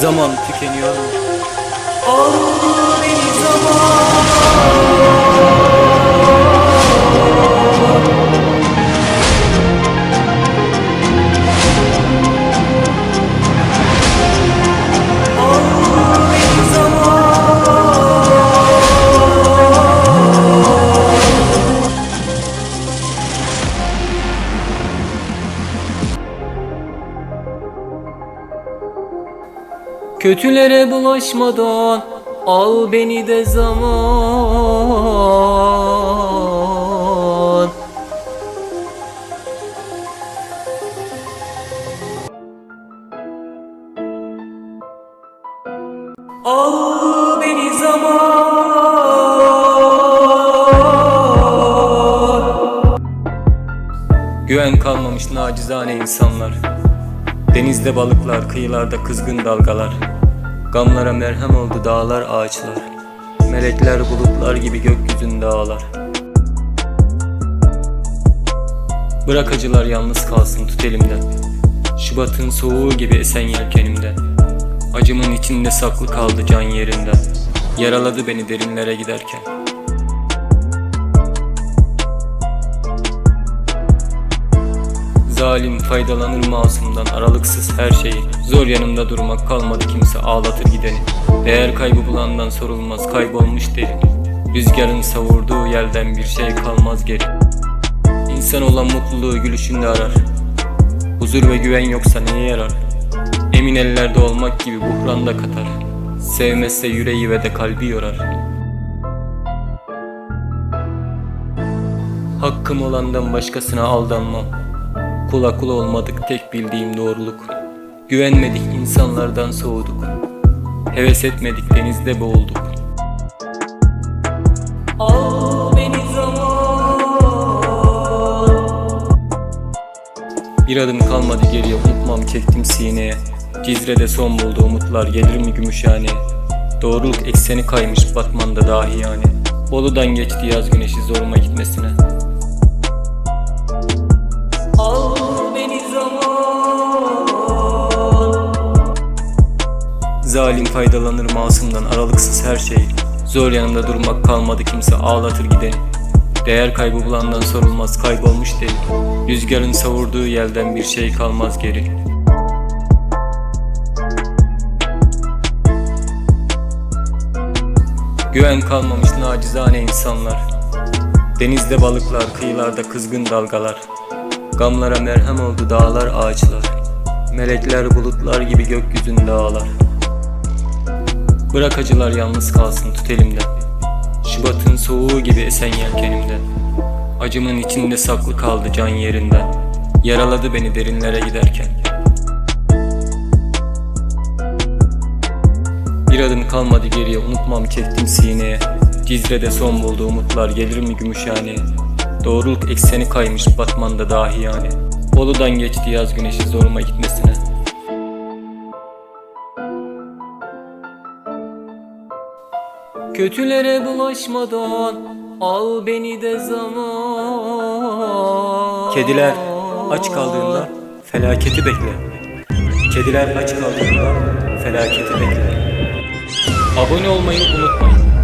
Zaman tükeniyor mu? Kötülere bulaşmadan al beni de zaman. Al beni zaman. Güven kalmamış nacizane insanlar. Denizde balıklar, kıyılarda kızgın dalgalar Gamlara merhem oldu dağlar, ağaçlar. Melekler bulutlar gibi gökyüzünde ağlar. Bırak acılar yalnız kalsın tut elimden Şubat'ın soğuğu gibi esen yelkenimden Acımın içinde saklı kaldı can yerinden. Yaraladı beni derinlere giderken Zalim faydalanır masumdan aralıksız her şeyi? Zor yanımda durmak kalmadı kimse ağlatır gideni. Değer kaybı bulandan sorulmaz kaybolmuş derin Rüzgarın savurduğu yerden bir şey kalmaz geri. İnsan olan mutluluğu gülüşünde arar. Huzur ve güven yoksa neye yarar? Emin ellerde olmak gibi buhran da katar. Sevmezse yüreği ve de kalbi yorar. Hakkım olandan başkasına aldanmam Kula kula olmadık tek bildiğim doğruluk. Güvenmedik insanlardan soğuduk. Heves etmedik denizde boğulduk. Al beni zaman. Bir adım kalmadı geriye unutmam çektim sineye. Cizre'de son buldu umutlar gelir mi gümüşhaneye Doğruluk ekseni kaymış Batman'da dahi yani Bolu'dan geçti yaz güneşi zoruma gitmesine faydalanır masumdan aralıksız her şey? Zor yanımda durmak kalmadı kimse ağlatır gideni Değer kaybı bulandan sorulmaz kaybolmuş değil Rüzgarın savurduğu yelden bir şey kalmaz geri. Güven kalmamış nacizane insanlar. Denizde balıklar, kıyılarda kızgın dalgalar. Gamlara merhem oldu dağlar, ağaçlar. Melekler bulutlar gibi gökyüzünde ağlar Bırak acılar yalnız kalsın tut elimden Şubat'ın soğuğu gibi esen yelkenimden Acımın içinde saklı kaldı can yerinden. Yaraladı beni derinlere giderken. Bir adım kalmadı geriye unutmam çektim sineye. Cizre'de son buldu umutlar gelir mi gümüşhaneye Doğruluk ekseni kaymış Batman'da dahi yani Bolu'dan geçti yaz güneşi zoruma gitmesine Kötülere bulaşmadan al beni de zaman. Kediler aç kaldığında felaketi bekle Kediler aç kaldığında felaketi bekle Abone olmayı unutmayın